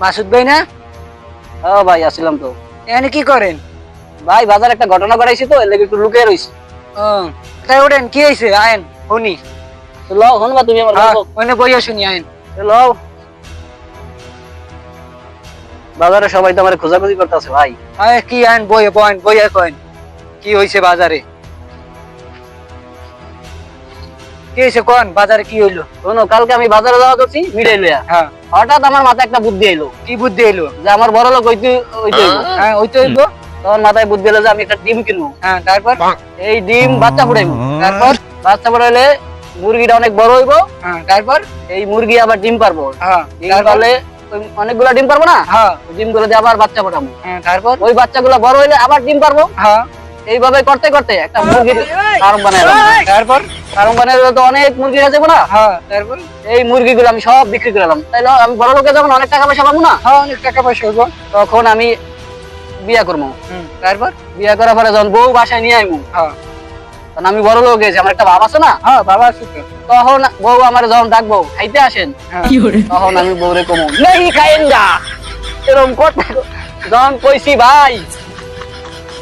মাসুদ ভাই না? ও ভাই আসছিলাম তো। এখানে কি করেন? ভাই বাজার একটা ঘটনা ঘটাইছি তো এর একটু লুকিয়ে রইছি। তাই ওঠেন কি হয়েছে আয়েন শুনি। তো লও হনবা তুমি আমার হ্যাঁ। ওখানে বইয়া শুনি আয়েন। লও। বাজারে সবাই তো আমার খোঁজাখুঁজি করতেছে ভাই। আয় কি আয়েন বইয়া বয়েন বইয়া কয়েন কি হয়েছে বাজারে? কি হয়েছে কোন? বাজারে কি হইল? শোনো কালকে আমি বাজারে যাওয়া করছি লইয়া। হ্যাঁ। হঠাৎ আমার মাথায় একটা বুদ্ধি এলো কি বুদ্ধি এলো যে আমার বড় লোক হইতে হইতে হ্যাঁ তখন মাথায় বুদ্ধি এলো যে আমি একটা ডিম কিনবো। হ্যাঁ তারপর? এই ডিম বাচ্চা ফুটাইবো। তারপর? বাচ্চা ফুটাইলে মুরগিটা অনেক বড় হইবো। হ্যাঁ তারপর? এই মুরগি আবার ডিম পারব। হ্যাঁ ডিম ওই অনেকগুলা ডিম পারব না? হ্যাঁ। ওই ডিমগুলো দিয়ে আবার বাচ্চা ফোটাবো। হ্যাঁ তারপর? ওই বাচ্চাগুলো বড় হইলে আবার ডিম পারব। হ্যাঁ। এইভাবে করতে করতে একটা মুরগির ফার্ম বানাই তারপর? ফার্ম বানাইলে তো অনেক মুরগি আছে না? হ্যাঁ তারপর? এই মুরগিগুলো আমি সব বিক্রি করলাম তাইলে আমি বড় লোকে যখন অনেক টাকা পয়সা পাবো না হ্যাঁ অনেক টাকা পয়সা হইব তখন আমি বিয়া করব। তারপর বিয়া করার পরে যখন বউ বাসায় নিয়ে আইবো হ্যাঁ। তখন আমি বড় লোক গেছি আমার একটা ভাব আছে না? হ্যাঁ বাবা আছে তখন বউ আমার যখন ডাকবো খাইতে আসেন? হ্যাঁ। তখন আমি বউরে কমো নেই খাইন গা এরকম যখন কইছি ভাই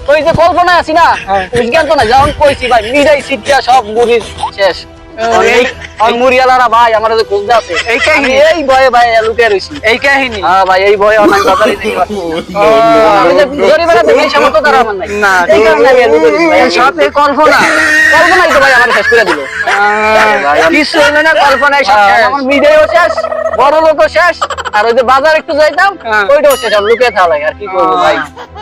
ওই যে কল্পনা আছি না? হ্যাঁ। তো না যখন কইছি ভাই নিজেই শিক্ষা সব শেষ। মুড়িয়ালারা ভাই আমার যে খুঁজতে আছে এই কাহিনী? এই ভয়ে ভাই লুকিয়ে এই কাহিনী? হ্যাঁ ভাই এই ভয়ে অনেক বাজারে কল্পনা। কল্পনাই তো ভাই আমার শেষ করে দিল। কিছু হইল না কল্পনায় সব শেষ। আমার মিডিয়াও শেষ বড় লোকও শেষ। আর ওই যে বাজার একটু যাইতাম হ্যাঁ। ওইটাও সেটা লুকিয়ে থাকা লাগে আর কি করব ভাই?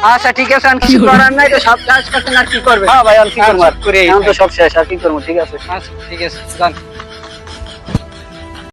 আচ্ছা ঠিক আছে আর কিছু করার নাই তো সব কাজ করছেন আর কি করবে হ্যাঁ ভাই আর কি করব? আর? করে। এখন তো সব শেষ আর কি করব ঠিক আছে? আচ্ছা ঠিক আছে যান।